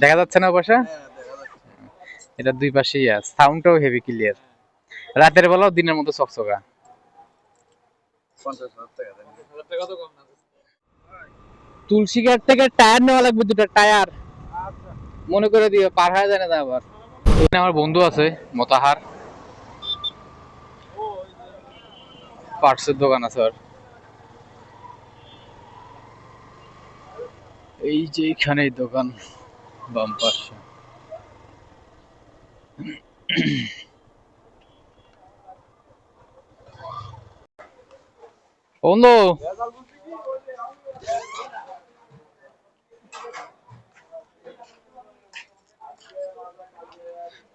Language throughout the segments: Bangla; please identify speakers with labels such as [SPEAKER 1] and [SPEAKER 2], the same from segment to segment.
[SPEAKER 1] দেখা যাচ্ছে না পাশে এটা দুই পাশেই আছে। সাউন্ডটাও হেভি ক্লিয়ার রাতের বেলাও দিনের মতো চকচকা। তুলসী গাছ থেকে টায়ার নেওয়া লাগবে দুটো টায়ার। মনে করে দিও পার হয়ে যায় না আবার। এখানে আমার বন্ধু আছে মতাহার। পার্টসের দোকান আছে আর এই যে এইখানে দোকান। বাম পাশে। বন্ধু।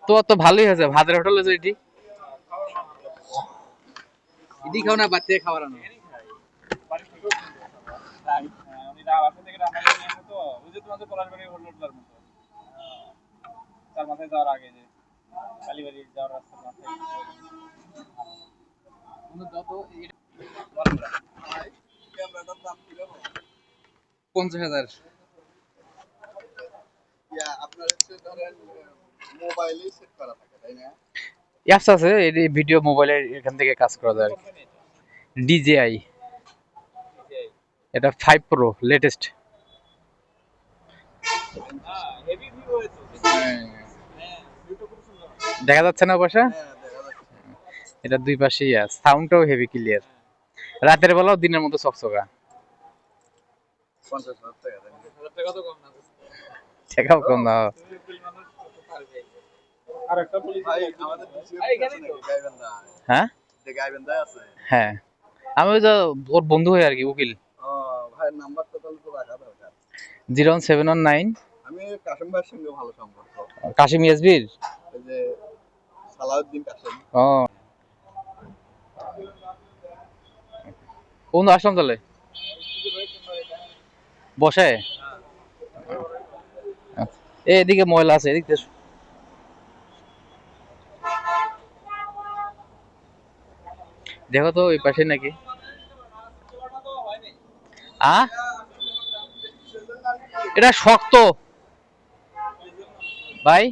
[SPEAKER 1] তো তো ভালোই হয়েছে ভাতের হোটেল আছে এটি এটি খাও না বাচ্চা খাবার আনো
[SPEAKER 2] তার মাথায় যাওয়ার আগে যে কালীবাড়ি যাওয়ার রাস্তার মাথায়।
[SPEAKER 1] পঞ্চাশ হাজার।
[SPEAKER 3] আপনার হচ্ছে ধরেন মোবাইলেই সেট করা থাকে তাই না?
[SPEAKER 1] অ্যাপস আছে এটি ভিডিও মোবাইলের এখান থেকে কাজ করা যায় আর কি। ডিজেআই এটা five pro latest
[SPEAKER 2] heavy view হয়েছে হ্যাঁ ভিউটা খুব সুন্দর
[SPEAKER 1] দেখা যাচ্ছে না পাশে
[SPEAKER 3] হ্যাঁ দেখা যাচ্ছে
[SPEAKER 1] এটা দুই পাশেই সাউন্ডটাও হেভি ক্লিয়ার রাতের বেলাও দিনের মতো চকচকা।
[SPEAKER 3] পঞ্চাশ হাজার টাকা তাই না।
[SPEAKER 2] হাজার টাকা তো। কম না।
[SPEAKER 1] হ্যাঁ?
[SPEAKER 3] যে গাইবেন্দা আছে?
[SPEAKER 1] হ্যাঁ। আমি ওই যে ওর বন্ধু আর কি উকিল।
[SPEAKER 3] দরকার।
[SPEAKER 1] Zero one seven one nine
[SPEAKER 3] আমি কাশিম ভাইয়ের সঙ্গে ভালো সম্পর্ক।
[SPEAKER 1] কাশিম ইয়াসবির?
[SPEAKER 3] সালাউদ্দিন কাশিম।
[SPEAKER 1] ও। আসলাম তাহলে? বসে? এদিকে ময়লা আছে, এদিক দেখো তো, ওই পাশে নাকি। আ? এটা শক্ত। ভাই?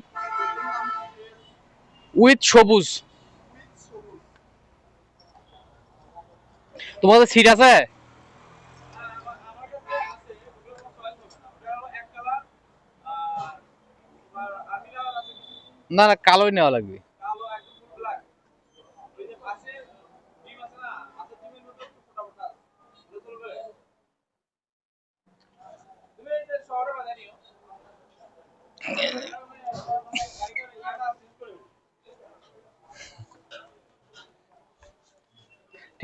[SPEAKER 1] উইথ সবুজ। তোমাদের সিট আছে? না না কালোই নেওয়া লাগবে।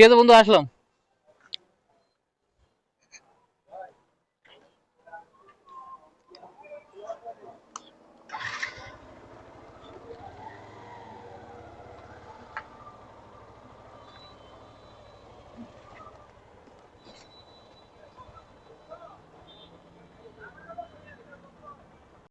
[SPEAKER 1] ঠিক আছে বন্ধু আসলাম